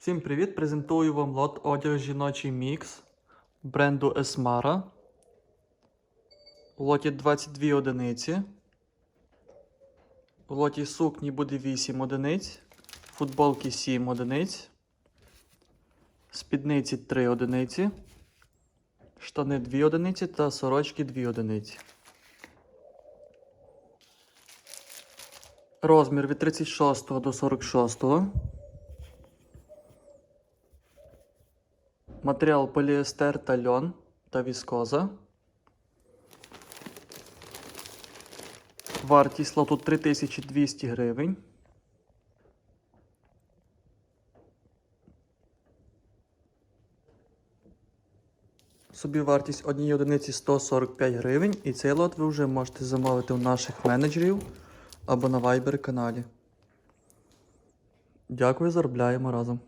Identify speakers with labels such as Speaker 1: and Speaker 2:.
Speaker 1: Всім привіт! Презентую вам лот одяг жіночий мікс бренду Esmara. У лоті 22 одиниці. У лоті сукні буде 8 одиниць, футболки 7 одиниць, спідниці 3 одиниці, штани 2 одиниці та сорочки 2 одиниці. Розмір від 36 до 46. Матеріал поліестер та льон та віскоза. Вартість лоту 3200 гривень. Собівартість однієї одиниці 145 гривень. І цей лот ви вже можете замовити у наших менеджерів або на Viber каналі. Дякую, заробляємо разом.